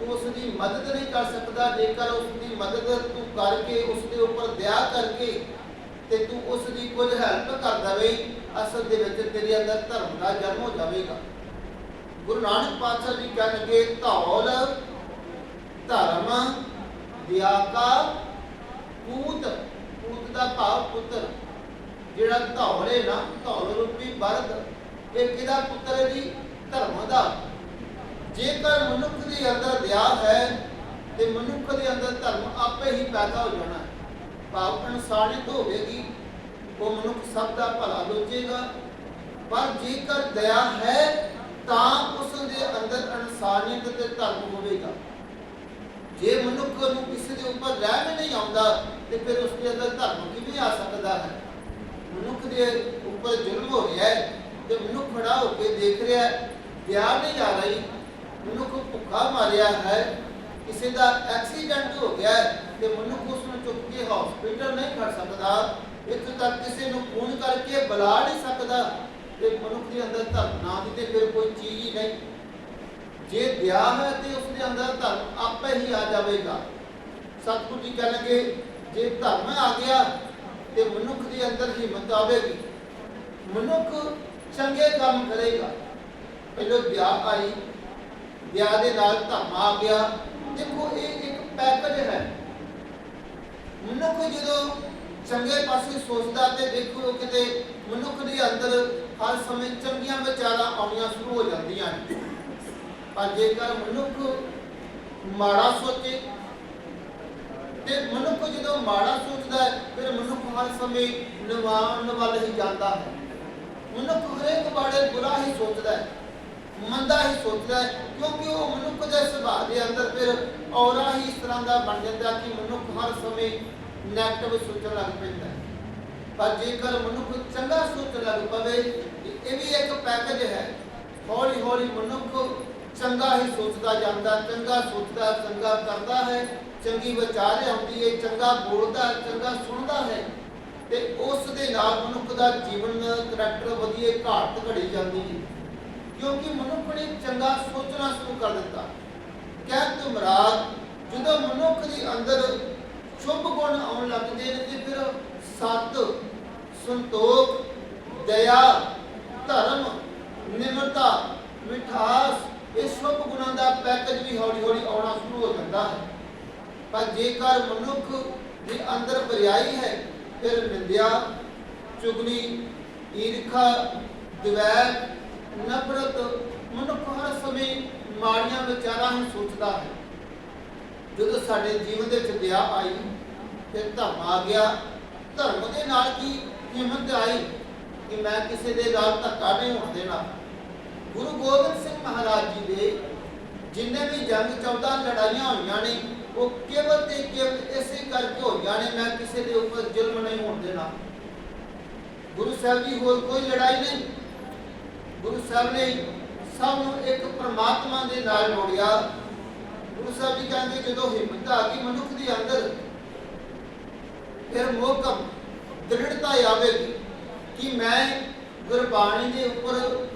ਤੂੰ ਉਸ ਦੀ ਮਦਦ ਨਹੀਂ ਕਰ ਸਕਦਾ। ਜੇਕਰ ਉਸ ਦੀ ਮਦਦ ਤੂੰ ਕਰਕੇ ਉਸ ਦੇ ਉੱਪਰ ਦਇਆ ਕਰਕੇ ਤੇ ਤੂੰ ਉਸ ਦੀ ਕੁਝ ਹੈਲਪ ਕਰ ਦਵੇਂ ਅਸਲ ਦੇ ਵਿੱਚ ਤੇਰੇ ਅੰਦਰ ਧਰਮ ਦਾ ਜਨਮ ਹੋ ਜਾਵੇਗਾ। ਗੁਰੂ ਨਾਨਕ ਪਾਤਸ਼ਾਹ ਜੀ ਕਹਿਣਗੇ ਧੌਲ, ਧਰਮ ਵਿਆਕਾ ਪੂਤ ਪੂਤ ਦਾ ਭਾਵ ਪੁੱਤਰ। ਜਿਹੜਾ ਧੌਲੇ ਨਾ, ਧੌਲ ਰੂਪੀ ਬਰਦ ਇਹ ਕਿਹਦਾ ਪੁੱਤਰ ਹੈ ਜੀ? ਧਰਮ ਦਾ। ਜੇਕਰ ਮਨੁੱਖ ਦੇ ਅੰਦਰ ਦਇਆ ਹੈ, ਤੇ ਮਨੁੱਖ ਦੇ ਅੰਦਰ ਧਰਮ ਆਪੇ ਹੀ ਪੈਦਾ ਹੋ ਜਾਣਾ ਹੈ। ਭਾਵ ਇਨਸਾਨੀਅਤ ਹੋਵੇਗੀ, ਉਹ ਮਨੁੱਖ ਸਭ ਦਾ ਭਲਾ ਲੋਚੇਗਾ ਪਰ ਜੇਕਰ ਦਇਆ ਹੈ, ਤਾਂ ਉਸ ਦੇ ਅੰਦਰ ਇਨਸਾਨੀਅਤ ਤੇ ਧਰਮ ਹੋਵੇਗਾ। ਜੇ ਮਨੁੱਖ ਨੂੰ ਕਿਸੇ ਦੇ ਉੱਪਰ ਰਹਿਮ ਨਹੀਂ ਆਉਂਦਾ, ਤੇ ਫਿਰ ਉਸ ਦੇ ਅੰਦਰ ਧਰਮ ਕਿਵੇਂ ਆ ਸਕਦਾ ਹੈ? ਮਨੁੱਖ ਦੇ ਉੱਪਰ ਜ਼ੁਲਮ ਹੋ ਰਿਹਾ ਹੈ, ਤੇ ਮਨੁੱਖ ਖੜਾ ਹੋ ਕੇ ਦੇਖ ਰਿਹਾ ਹੈ ਦਇਆ ਨਹੀਂ ਆ ਰਹੀ ਮਨੁੱਖ ਭੁੱਖਾ ਮਾਰਿਆ ਹੈ, ਕਿਸੇ ਦਾ ਐਕਸੀਡੈਂਟ ਹੋ ਗਿਆ ਤੇ ਮਨੁੱਖ ਉਸ ਨੂੰ ਚੁੱਕ ਕੇ ਹਸਪੀਟਲ ਨਹੀਂ ਖੜ ਸਕਦਾ, ਇੱਥੋਂ ਤੱਕ ਕਿਸੇ ਨੂੰ ਫੋਨ ਕਰਕੇ ਬੁਲਾ ਨਹੀਂ ਸਕਦਾ, ਤੇ ਮਨੁੱਖ ਦੇ ਅੰਦਰ ਧਰਮ ਨਾ ਦੀ ਤੇ ਫਿਰ ਕੋਈ ਚੀਜ਼ ਹੀ ਨਹੀਂ। ਜੇ ਦਇਆ ਹੈ ਤੇ ਉਸ ਦੇ ਅੰਦਰ ਧਰਮ ਆਪੇ ਹੀ ਆ ਜਾਵੇਗਾ। ਸਤਿਗੁਰੂ ਜੀ ਕਹਿਣਗੇ, ਜੇ ਧਰਮ ਆ ਗਿਆ, ਤੇ ਮਨੁੱਖ ਦੇ ਅੰਦਰ ਹਿੰਮਤ ਆਵੇਗੀ। ਮਨੁੱਖ ਚੰਗੇ ਕੰਮ ਕਰੇਗਾ। ਪਹਿਲਾਂ ਦਇਆ ਆਈ ਵਿਆਹ ਦੇ ਨਾਲ ਧਰਮ ਆ ਗਿਆ। ਦੇਖੋ, ਇਹ ਇੱਕ ਪੈਕੇਜ ਹੈ। ਮਨੁੱਖ ਜਦੋਂ ਚੰਗੇ ਪਾਸੇ ਸੋਚਦਾ ਤੇ ਦੇਖੋ ਕਿਤੇ ਮਨੁੱਖ ਦੇ ਅੰਦਰ ਹਰ ਸਮੇਂ ਚੰਗੀਆਂ ਵਿਚਾਰਾਂ ਆਉਣੀਆਂ ਸ਼ੁਰੂ ਹੋ ਜਾਂਦੀਆਂ ਨੇ। ਪਰ ਜੇਕਰ ਮਨੁੱਖ ਮਾੜਾ ਸੋਚੇ ਤੇ ਮਨੁੱਖ ਜਦੋਂ ਮਾੜਾ ਸੋਚਦਾ ਹੈ, ਫਿਰ ਮਨੁੱਖ ਹਰ ਸਮੇਂ ਨਿਵਾਨ ਵੱਲ ਹੀ ਜਾਂਦਾ ਹੈ। ਮਨੁੱਖ ਹਰੇਕ ਬਾਰੇ ਬੁਰਾ ਹੀ ਸੋਚਦਾ ਹੈ। ਮੰਦਾ ਹੀ ਸੋਚਦਾ ਹੈ, ਕਿਉਂਕਿ ਉਹ ਮਨੁੱਖ ਦੇ ਸੁਭਾਅ ਦੇ ਅੰਦਰ ਫਿਰ ਔਰਾ ਹੀ ਇਸ ਤਰ੍ਹਾਂ ਦਾ ਬਣ ਜਾਂਦਾ ਕਿ ਮਨੁੱਖ ਹਰ ਸਮੇਂ ਨੈਗੇਟਿਵ ਸੋਚਣ ਲੱਗ ਪੈਂਦਾ ਹੈ। ਪਰ ਜੇਕਰ ਮਨੁੱਖ ਚੰਗਾ ਸੋਚਣ ਲੱਗ ਪਵੇ ਇਹ ਵੀ ਇੱਕ ਪੈਕੇਜ ਹੈ। ਹੌਲੀ ਹੌਲੀ ਮਨੁੱਖ ਚੰਗਾ ਹੀ ਸੋਚਦਾ ਜਾਂਦਾ, ਚੰਗਾ ਸੋਚਦਾ, ਚੰਗਾ ਕਰਦਾ ਹੈ, ਚੰਗੀ ਵਿਚਾਰ ਆਉਂਦੀ ਹੈ, ਚੰਗਾ ਬੋਲਦਾ, ਚੰਗਾ ਸੁਣਦਾ ਹੈ। ਤੇ ਉਸ ਦੇ ਨਾਲ ਮਨੁੱਖ ਦਾ ਜੀਵਨ ਕਰੈਕਟਰ ਵਧੀਆ ਘਾਟ ਘੜੀ ਜਾਂਦੀ ਹੈ। ਕਿਉਂਕਿ ਮਨੁੱਖ ਨੇ ਚੰਗਾ ਸੋਚਣਾ ਸ਼ੁਰੂ ਕਰ ਦਿੱਤਾ। ਕਹਿਣ ਤੋਂ ਮਰਾਦ ਜਦੋਂ ਮਨੁੱਖ ਦੇ ਅੰਦਰ ਸ਼ੁਭ ਗੁਣ ਆਉਣ ਲੱਗਦੇ ਨੇ ਤੇ ਫਿਰ ਸਤ, ਸੰਤੋਖ, ਦਇਆ, ਧਰਮ, ਨਿਮਰਤਾ, ਮਿਠਾਸ, ਇਹ ਸ਼ੁਭ ਗੁਣਾਂ ਦਾ ਪੈਕੇਜ ਵੀ ਹੌਲੀ ਹੌਲੀ ਆਉਣਾ ਸ਼ੁਰੂ ਹੋ ਜਾਂਦਾ ਹੈ। ਪਰ ਜੇਕਰ ਮਨੁੱਖ ਦੇ ਅੰਦਰ ਬਰਿਆਈ ਹੈ, ਫਿਰ ਨਿੰਦਿਆ, ਚੁਗਲੀ, ਈਰਖਾ ਦਵੈਰ ਨਫ਼ਰਤ ਮਨੁੱਖ ਹਰ ਸਮੇਂ ਮਾੜੀਆਂ ਵਿਚਾਰਾਂ ਹੀ ਸੋਚਦਾ ਹੈ। ਜਦੋਂ ਸਾਡੇ ਜੀਵਨ ਦੇ ਵਿੱਚ ਦਇਆ ਆਈ, ਫਿਰ ਧਰਮ ਆ ਗਿਆ। ਧਰਮ ਦੇ ਨਾਲ ਕੀ ਹਿੰਮਤ ਆਈ ਕਿ ਮੈਂ ਕਿਸੇ ਦੇ ਨਾਲ ਧੱਕਾ ਨਹੀਂ ਹੋਣ ਦੇਣਾ? ਗੁਰੂ ਗੋਬਿੰਦ ਸਿੰਘ ਮਹਾਰਾਜ ਜੀ ਦੇ ਜਿੰਨੇ ਵੀ ਜੰਗ 14 ਲੜਾਈਆਂ ਹੋਈਆਂ ਨੇ, ਉਹ ਕੇਵਲ ਤੇ ਕੇਵਲ ਇਸੇ ਕਰਕੇ ਹੋਈਆਂ ਨੇ ਮੈਂ ਕਿਸੇ ਦੇ ਉੱਪਰ ਜ਼ੁਲਮ ਨਹੀਂ ਹੋਣ ਦੇਣਾ। ਗੁਰੂ ਸਾਹਿਬ ਜੀ, ਹੋਰ ਕੋਈ ਲੜਾਈ ਨਹੀਂ? ਗੁਰੂ ਸਾਹਿਬ ਨੇ ਸਭ ਨੂੰ ਇੱਕ ਪ੍ਰਮਾਤਮਾ ਦੇ ਨਾਲ ਜੋੜਿਆ। ਗੁਰੂ ਸਾਹਿਬ ਜੀ ਕਹਿੰਦੇ, ਜਦੋਂ ਹਿੰਮਤ ਆ ਗਈ ਮਨੁੱਖ ਦੇ ਅੰਦਰ, ਫਿਰ ਮੋਕਮ ਦ੍ਰਿੜਤਾ ਆਵੇਗੀ ਕਿ ਮੈਂ ਗੁਰਬਾਣੀ ਦੇ ਉੱਪਰ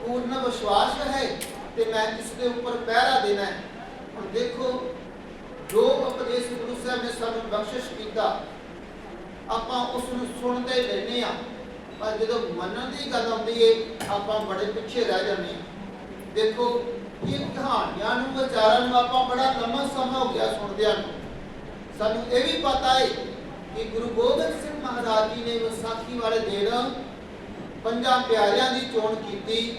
ਪੂਰਨ ਵਿਸ਼ਵਾਸ ਹੈ ਤੇ ਮੈਂ ਇਸ ਦੇ ਉੱਪਰ ਪਹਿਰਾ ਦੇਣਾ ਹੈ। ਹੁਣ ਦੇਖੋ, ਜੋ ਉਪਦੇਸ਼ ਗੁਰੂ ਸਾਹਿਬ ਨੇ ਸਾਨੂੰ ਬਖਸ਼ਿਸ਼ ਕੀਤਾ, ਆਪਾਂ ਉਸ ਨੂੰ ਸੁਣਦੇ ਰਹਿੰਦੇ ਆ ਪਰ ਜਦੋਂ ਮੰਨਣ ਦੀ ਗੱਲ ਆਉਂਦੀ ਏ, ਆਪਾਂ ਬੜੇ ਪਿੱਛੇ ਰਹਿ ਜਾਂਦੇ ਹਾਂ। ਦੇਖੋ, ਇਹ ਕਹਾਣੀਆਂ ਨੂੰ, ਵਿਚਾਰਾਂ ਨੂੰ ਆਪਾਂ ਬੜਾ ਲੰਮਾ ਸਮਾਂ ਹੋ ਗਿਆ ਸੁਣਦਿਆਂ ਨੂੰ। ਸਾਨੂੰ ਇਹ ਵੀ ਪਤਾ ਏ ਕਿ ਗੁਰੂ ਗੋਬਿੰਦ ਸਿੰਘ ਮਹਾਰਾਜ ਜੀ ਨੇ ਵਿਸਾਖੀ ਵਾਲੇ ਦਿਨ ਪੰਜਾਂ ਪਿਆਰਿਆਂ ਦੀ ਚੋਣ ਕੀਤੀ।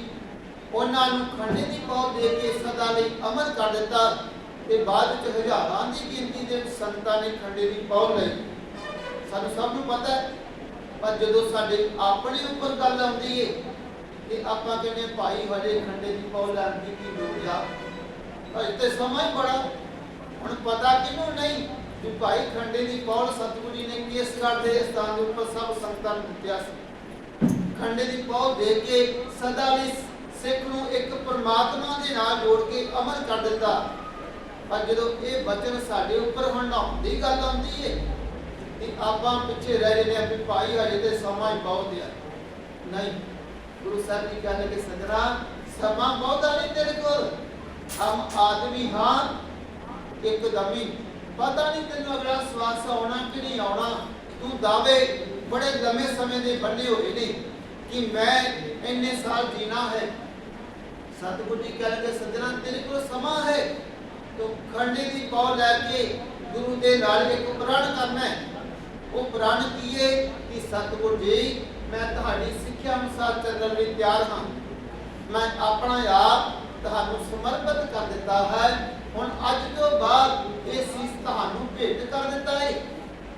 ਉਹਨਾਂ ਨੂੰ ਖੰਡੇ ਦੀ ਪੌਦ ਦੇ ਕੇ ਸਦਾ ਲਈ ਅਮਰ ਕਰ ਦਿੱਤਾ ਤੇ ਬਾਅਦ ਵਿੱਚ ਹਜ਼ਾਰਾਂ ਦੀ ਗਿਣਤੀ ਦੇ ਸੰਤਾਂ ਨੇ ਖੰਡੇ ਦੀ ਪੌਦ ਲਈ। ਸਾਨੂੰ ਸਭ ਨੂੰ ਪਤਾ ਹੈ ਪਰ ਜਦੋਂ ਸਾਡੇ ਆਪਣੇ ਉੱਪਰ ਗੱਲ ਆਉਂਦੀ ਏ, ਤੇ ਆਪਾਂ ਕਹਿੰਦੇ ਭਾਈ ਹਜੇ ਖੰਡੇ ਦੀ ਪੌਦ ਲੈਣ ਕੀ ਲੋੜ ਆ? ਅਜੇ ਤੇ ਸਮਾਂ ਹੀ ਬੜਾ। ਹੁਣ ਪਤਾ ਕਿਹਨੂੰ ਨਹੀਂ ਕਿ ਭਾਈ ਖੰਡੇ ਦੀ ਪੌਲ ਸਤਿਗੁਰੂ ਜੀ ਨੇ ਕਿਸ ਗੱਲ ਦੇ ਸਥਾਨ ਦੇ ਉੱਪਰ ਸਭ ਸੰਗਤਾਂ ਨੂੰ ਦਿੱਤਿਆ ਸੀ। ਖੰਡੇ ਦੀ ਪੌਲ ਦੇ ਕੇ ਸਦਾ ਲਈ ਸਿੱਖ ਨੂੰ ਇੱਕ ਪਰਮਾਤਮਾ ਦੇ ਨਾਲ ਜੋੜ ਕੇ ਅਮਰ ਕਰ ਦਿੱਤਾ। ਪਰ ਜਦੋਂ ਇਹ ਬਚਨ ਸਾਡੇ ਉੱਪਰ ਹੰਡਾਉਣ ਦੀ ਗੱਲ ਆਉਂਦੀ ਹੈ ਤੇ ਆਪਾਂ ਪਿੱਛੇ ਰਹਿ ਜਾਂਦੇ ਆ ਵੀ ਭਾਈ ਹਜੇ ਤੇ ਸਮਾਂ ਹੀ ਬਹੁਤ ਹੈ ਨਹੀਂ, ਗੁਰੂ ਸਾਹਿਬ ਜੀ ਕਹਿੰਦੇ ਕਿ ਸਜਣਾ, ਸਮਾਂ ਬਹੁਤਾ ਨਹੀਂ ਤੇਰੇ ਕੋਲ। ਹਮ ਆਦਮੀ ਹਾਂ ਇੱਕਦਮੀ ਪਤਾ ਨਹੀਂ ਤੈਨੂੰ ਅਗਲਾ ਸਵਾਸ ਆਉਣਾ ਕਿ ਨਹੀਂ ਆਉਣਾ। ਤੂੰ ਦਾਵੇ ਬੜੇ ਲੰਮੇ ਸਮੇਂ ਦੇ ਬੰਨੇ ਹੋਏ ਨੇ ਕਿ ਮੈਂ ਇੰਨੇ ਸਾਲ ਜੀਣਾ ਹੈ। ਸਤਿਗੁਰੂ ਜੀ ਕਹਿੰਦੇ ਸੱਜਣਾ, ਤੇਰੇ ਕੋਲ ਸਮਾਂ ਹੈ। ਤੂੰ ਖੰਡੇ ਦੀ ਪੌ ਲੈ ਕੇ ਗੁਰੂ ਦੇ ਨਾਲ ਇੱਕ ਪ੍ਰਣ ਕਰਨਾ ਹੈ। ਉਹ ਪ੍ਰਣ ਕੀਏ ਕਿ ਸਤਿਗੁਰੂ ਜੀ, ਮੈਂ ਤੁਹਾਡੀ ਸਿੱਖਿਆ ਅਨੁਸਾਰ ਚੱਲਣ ਲਈ ਤਿਆਰ ਹਾਂ। ਮੈਂ ਆਪਣਾ ਆਪ ਤੁਹਾਨੂੰ ਸਮਰਪਿਤ ਕਰ ਦਿੱਤਾ ਹੈ। ਹੁਣ ਅੱਜ ਤੋਂ ਬਾਅਦ ਇਹ ਸੀਸ ਤੁਹਾਨੂੰ ਭੇਟ ਕਰ ਦਿੱਤਾ ਹੈ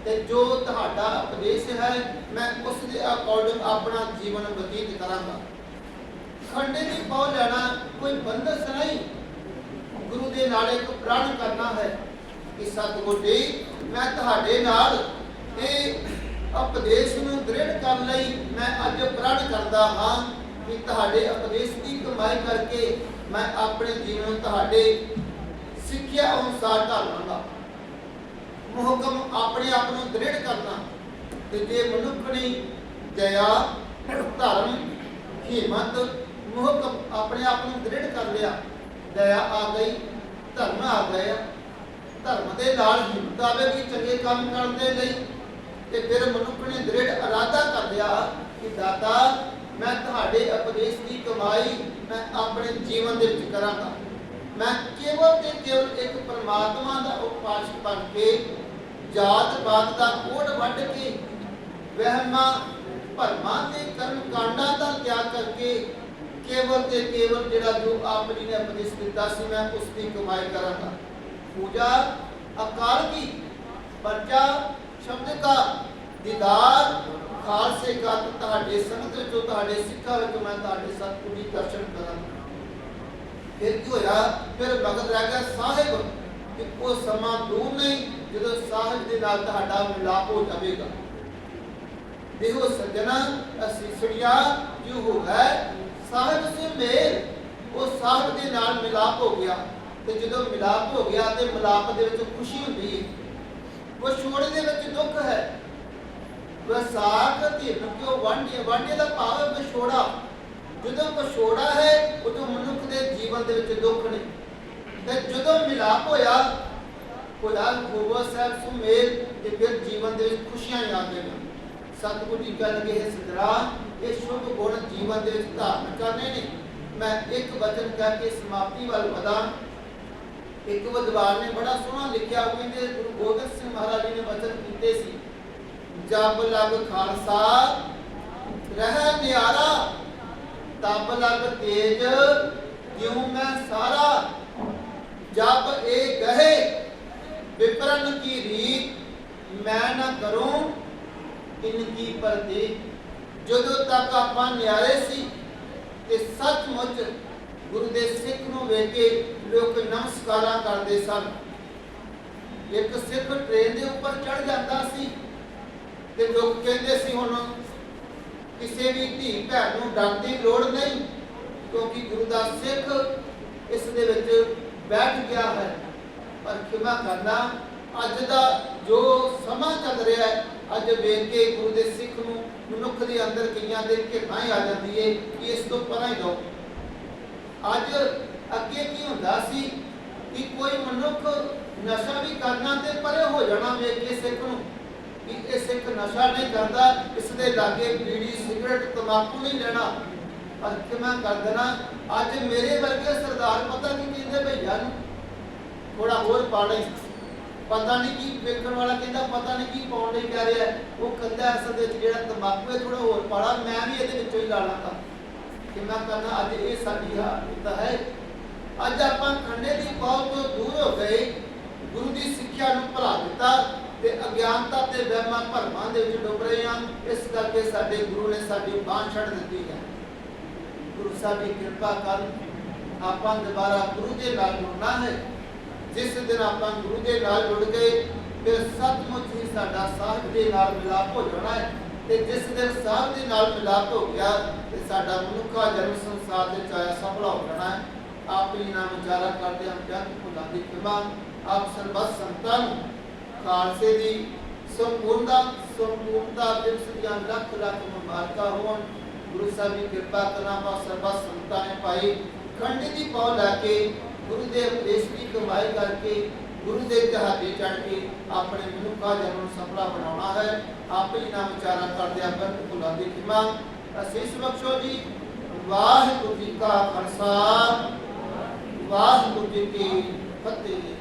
ਤੇ ਜੋ ਤੁਹਾਡਾ ਉਪਦੇਸ਼ ਹੈ, ਮੈਂ ਉਸ ਦੇ ਅਕੋਰਡਿੰਗ ਆਪਣਾ ਜੀਵਨ ਬਤੀਤ ਕਰਾਂਗਾ। ਖੰਡੇ ਦੀ ਪੌ ਲੈਣਾ ਕੋਈ ਬੰਦਸ ਨਹੀਂ। ਗੁਰੂ ਦੇ ਨਾਲ ਇੱਕ ਪ੍ਰਣ ਕਰਨਾ ਹੈ ਕਿ ਸਤਿਗੁਰੂ ਜੀ, ਮੈਂ ਤੁਹਾਡੇ ਨਾਲ ਇਹ ਉਪਦੇਸ਼ ਨੂੰ ਦ੍ਰਿੜ ਕਰਨ ਲਈ ਮੈਂ ਅੱਜ ਪ੍ਰਣ ਕਰਦਾ ਹਾਂ ਕਿ ਤੁਹਾਡੇ ਉਪਦੇਸ਼ ਦੀ ਕਮਾਈ ਕਰਕੇ ਮੈਂ ਆਪਣੇ ਜੀਵਨ ਤੁਹਾਡੇ ਸਿੱਖਿਆ ਅਨੁਸਾਰ ਢਾਲਾਂਗਾ। ਮੁਹਕਮ ਆਪਣੇ ਆਪ ਨੂੰ ਦ੍ਰਿੜ ਕਰਨਾ ਤੇ ਜੇ ਮਨੁੱਖ ਨੇ ਦਇਆ, ਧਰਮ, ਹਿੰਮਤ, ਮੁਹਕਮ ਆਪਣੇ ਆਪ ਨੂੰ ਦ੍ਰਿੜ ਕਰ ਲਿਆ, ਦਇਆ ਆ ਗਈ, ਧਰਮ ਆ ਗਿਆ, ਧਰਮ ਦੇ ਨਾਲ ਹਿੰਮਤ ਆਵੇਗੀ, ਚੰਗੇ ਕੰਮ ਕਰਨ ਦੇ ਲਈ ਤੇ ਫਿਰ ਮਨੁੱਖ ਨੇ ਦ੍ਰਿੜ ਇਰਾਦਾ ਕਰ ਲਿਆ ਕਿ ਦਾਤਾ, ਮੈਂ ਤੁਹਾਡੇ ਉਪਦੇਸ਼ ਦੀ ਕਮਾਈ ਮੈਂ ਆਪਣੇ ਜੀਵਨ ਦੇ ਵਿੱਚ ਕਰਾਂਗਾ। ਮੈਂ ਕੇਵਲ ਤੇ ਕੇਵਲ ਇੱਕ ਪਰਮਾਤਮਾ ਦਾ ਉਪਾਸ਼ਕ ਬਣ ਕੇ ਜਾਤ ਪਾਤ ਦਾ ਕੋਡ ਵੱਢ ਕੇ, ਵਹਿਮਾਂ, ਭਰਮਾਂ ਤੇ ਕਰਮ ਕਾਂਡਾਂ ਦਾ ਤਿਆਗ ਕਰਕੇ ਕੇਵਲ ਤੇ ਕੇਵਲ ਜਿਹੜਾ ਜੋ ਆਪ ਜੀ ਨੇ ਉਪਦੇਸ਼ ਦਿੱਤਾ ਸੀ, ਮੈਂ ਉਸ ਦੀ ਕਮਾਈ ਕਰਾਂਗਾ। ਪੂਜਾ ਅਕਾਲ ਕੀ ਬੱਚਾ ਸ਼ਬਦ ਦਾ ਦੀਦਾਰ ਖਾਲਸੇ ਕਾ ਤੁਹਾਡੇ ਸੰਗਤ ਵਿੱਚੋਂ ਤੁਹਾਡੇ ਸਿੱਖਾਂ ਵਿੱਚੋਂ ਮੈਂ ਤੁਹਾਡੇ ਸਤਿਗੁਰੂ ਦੀ ਦਰਸ਼ਨ ਕਰਾਂਗਾ। ਫਿਰ ਕੀ ਹੋਇਆ? ਫਿਰ ਭਗਤ ਰਹਿ ਗਿਆ ਸਾਹਿਬ ਕਿ ਉਹ ਸਮਾਂ ਦੂਰ ਨਹੀਂ, ਜਦੋਂ ਸਾਹਿਬ ਦੇ ਨਾਲ ਤੁਹਾਡਾ ਮਿਲਾਪ ਹੋ ਜਾਵੇਗਾ। ਦੇਖੋ ਸੱਜਣਾ ਅਸੀਸੜੀਆ ਜੋ ਹੋ ਹੈ ਸਾਹਿਬ ਸੇ ਮੇਲ। ਉਹ ਸਾਹਿਬ ਦੇ ਨਾਲ ਮਿਲਾਪ ਹੋ ਗਿਆ ਤੇ ਜਦੋਂ ਮਿਲਾਪ ਹੋ ਗਿਆ ਤੇ ਮਿਲਾਪ ਦੇ ਵਿੱਚ ਖੁਸ਼ੀ ਹੁੰਦੀ। ਹੈ ਉਹ ਛੋੜ ਦੇ ਵਿੱਚ ਦੁੱਖ ਹੈ। ਵਸਾਖ ਤੇ ਕਿਉਂ ਵਾਂਡੇ ਵਾਂਡੇ ਦਾ ਭਾਵ ਹੈ ਵਿਛੋੜਾ। ਜਦੋਂ ਵਿਛੋੜਾ ਹੈ, ਉਦੋਂ ਮਨੁੱਖ ਦੇ ਜੀਵਨ ਦੇ ਵਿੱਚ ਦੁੱਖ ਨੇ। ਤੇ ਜਦੋਂ ਮਿਲਾਪ ਹੋਇਆ ਖੁਦਾ ਖੋਬਾ ਸਾਹਿਬ ਸੁਮੇਲ ਤੇ ਫਿਰ ਜੀਵਨ ਦੇ ਵਿੱਚ ਖੁਸ਼ੀਆਂ ਆ ਗਈਆਂ ਸਤਿਗੁਰੂ ਜੀ ਕਹਿੰਦੇ ਹੈ ਸਿਧਰਾ, ਇਹ ਸ਼ੁਭ ਗੁਣ ਜੀਵਨ ਦੇ ਵਿੱਚ ਧਾਰਨ ਕਰਨੇ ਨੇ। ਮੈਂ ਇੱਕ ਵਚਨ ਕਹਿ ਕੇ ਸਮਾਪਤੀ ਵੱਲ ਵਧਾਂ। ਇੱਕ ਵਿਦਵਾਨ ਨੇ ਬੜਾ ਸੋਹਣਾ ਲਿਖਿਆ ਉਹ ਕਹਿੰਦੇ ਗੁਰੂ ਗੋਬਿੰਦ ਸਿੰਘ ਮਹਾਰਾਜ ਜੀ ਨੇ ਵਚਨ ਕੀਤੇ ਸੀ ਜਬ ਲਗ ਖਾਲਸਾ, ਰਹਿ ਨਿਆਰਾ ਤਬ ਲਗ ਤੇਜ, ਕਿਉ ਮੈਂ ਸਾਰਾ ਜਬ ਇਹ ਗਹੇ, ਵਿਪਰਨ ਕੀ ਰੀਤ, ਮੈਂ ਨਾ ਕਰੂੰ ਇਨਕੀ ਪਰਦੇ। ਜਦੋਂ ਤੱਕ ਆਪਾਂ ਨਿਆਰੇ ਸੀ ਤੇ ਸੱਚਮੁੱਚ ਗੁਰੂ ਦੇ ਸਿੱਖ ਨੂੰ ਵੇਖ ਕੇ ਲੋਕ ਨਮਸਕਾਰਾਂ ਕਰਦੇ ਸਨ। ਇੱਕ ਸਿੱਖ ਟ੍ਰੇਨ ਦੇ ਉੱਪਰ ਚੜ ਜਾਂਦਾ ਸੀ ਤੇ ਲੋਕ ਕਹਿੰਦੇ ਸੀ ਹੁਣ ਕਿਸੇ ਵੀ ਧੀ ਭੈਣ ਨੂੰ ਡਰਨ ਦੀ ਲੋੜ ਨਹੀਂ, ਕਿਉਂਕਿ ਗੁਰੂ ਦਾ ਸਿੱਖ ਇਸ ਦੇ ਵਿੱਚ ਬੈਠ ਗਿਆ ਹੈ। ਪਰ ਖਿਮਾ ਕਰਨਾ, ਅੱਜ ਦਾ ਜੋ ਸਮਾਂ ਚੱਲ ਰਿਹਾ ਹੈ, ਅੱਜ ਵੇਖ ਕੇ ਗੁਰੂ ਦੇ ਸਿੱਖ ਨੂੰ ਮਨੁੱਖ ਦੇ ਅੰਦਰ ਕਈਆਂ ਦੇ ਘਿਰਨਾ ਆ ਜਾਂਦੀ ਹੈ ਕਿ ਇਸ ਤੋਂ ਪਰਾਂ ਹੀ ਰਹੋ। ਅੱਜ ਅੱਗੇ ਕੀ ਹੁੰਦਾ ਸੀ ਕਿ ਕੋਈ ਮਨੁੱਖ ਨਸ਼ਾ ਵੀ ਕਰਨਾ ਤੇ ਪਰੇ ਹੋ ਜਾਣਾ ਵੇਖ ਕੇ ਸਿੱਖ ਨੂੰ ਕਿ ਇਹ ਸਿੱਖ ਨਸ਼ਾ ਨਹੀਂ ਕਰਦਾ ਇਸ ਦੇ ਲਾਗੇ ਬੀੜੀ ਸਿਗਰਟ ਤਮਾਕੂ ਨਹੀਂ ਲੈਣਾ। ਪਰ ਕਿਵੇਂ ਕਰ ਦੇਣਾ ਅੱਜ ਮੇਰੇ ਵਰਗੇ ਸਰਦਾਰ ਪਤਾ ਨਹੀਂ ਕਹਿੰਦੇ ਭਈਆ ਨੂੰ? ਥੋੜਾ ਹੋਰ ਪਾੜੇ ਪਤਾ ਨਹੀਂ ਕੀ ਵੇਖਣ ਵਾਲਾ ਕਹਿੰਦਾ, ਪਤਾ ਨਹੀਂ ਕੀ ਪਾਉਣ ਲਈ ਕਹਿ ਰਿਹਾ। ਉਹ ਕਹਿੰਦਾ ਅਸਲ ਦੇ ਵਿੱਚ ਜਿਹੜਾ ਤਮਾਕੂ ਹੈ ਥੋੜਾ ਹੋਰ ਪਾੜਾ ਮੈਂ ਵੀ ਇਹਦੇ ਵਿੱਚੋਂ ਹੀ ਲਾ ਲਾਂਗਾ ਕਿੰਨਾ ਕਰਨਾ ਅੱਜ ਇਹ ਸਾਡੀ ਹਾਲਤ ਹੈ ਅੱਜ ਆਪਾਂ ਖੰਡੇ ਦੀ ਪੌਲ ਦੂਰ ਹੋ ਗਏ ਗੁਰੂ ਦੀ ਸਿੱਖਿਆ ਨੂੰ ਭੁਲਾ ਦਿੱਤਾ ਤੇ ਅਗਿਆਨਤਾ ਤੇ ਵਹਿਮਾਂ ਭਰਮਾਂ ਦੇ ਵਿੱਚ ਡੁੱਬ ਰਹੇ ਹਾਂ। ਇਸ ਕਰਕੇ ਸਾਡੇ ਗੁਰੂ ਨੇ ਸਾਡੀ ਬਾਂਹ ਛੱਡ ਦਿੱਤੀ ਹੈ। ਗੁਰੂ ਸਾਹਿਬ ਦੀ ਕਿਰਪਾ ਕਰ ਆਪਾਂ ਦੁਬਾਰਾ ਗੁਰੂ ਦੇ ਨਾਲ ਜੁੜਨਾ ਹੈ। ਜਿਸ ਦਿਨ ਆਪਾਂ ਗੁਰੂ ਦੇ ਨਾਲ ਜੁੜ ਗਏ ਫਿਰ ਸੱਚਮੁੱਚ ਹੀ ਸਾਡਾ ਸਾਹਿਬ ਦੇ ਨਾਲ ਮਿਲਾਪ ਹੋ ਜਾਣਾ ਹੈ ਤੇ ਜਿਸ ਦਿਨ ਸਾਹਿਬ ਦੇ ਨਾਲ ਮਿਲਾਪ ਹੋ ਗਿਆ ਤੇ ਸਾਡਾ ਮਨੁੱਖਾ ਜਨਮ ਸੰਸਾਰ ਦੇ ਚਾਇਆ ਸਫਲਾ ਹੋ ਜਾਣਾ ਹੈ। ਆਪ ਨਾਮ ਵਿਚਾਰਾ ਕਰਦੇ ਹਾਂ ਜਨ ਖੁਦਾ ਦੀ ਆਪ ਸਰਬੱਤ ਸੰਤਾਂ ਖਾਲਸੇ ਦੀ ਸੰਪੂਰਨਤਾ ਸੰਪੂਰਨਤਾ ਦਿਵਸ ਦੀਆਂ ਲੱਖ ਲੱਖ ਮੁਬਾਰਕਾਂ ਹੋਣ। ਗੁਰੂ ਸਾਹਿਬ ਦੀ ਕਿਰਪਾ ਕਰਨਾ ਪਾ ਸਰਬੱਤ ਸੰਤਾਂ ਨੇ ਪਾਈ ਖੰਡ ਦੀ ਪੌ ਲੈ ਕੇ ਗੁਰੂ ਦੇ ਉਪਦੇਸ਼ ਦੀ ਕਮਾਈ ਕਰਕੇ ਗੁਰੂ ਦੇ ਜਹਾਜ਼ੇ ਚੜ ਕੇ ਆਪਣੇ ਮਨੁੱਖਾ ਜਨਮ ਨੂੰ ਸਫਲਾ ਬਣਾਉਣਾ ਹੈ। ਆਪ ਹੀ ਨਾਮ ਵਿਚਾਰਾ ਕਰਦੇ ਆ ਬੰਦ ਭੁਲਾ ਦੀ ਖਿਮਾ ਅਸੀਸ ਬਖਸ਼ੋ ਜੀ, ਵਾਹਿਗੁਰੂ ਜੀ ਕਾ ਖਾਲਸਾ। ਵਾਹਿਗੁਰੂ ਜੀ ਕੀ ਫਤਿਹ।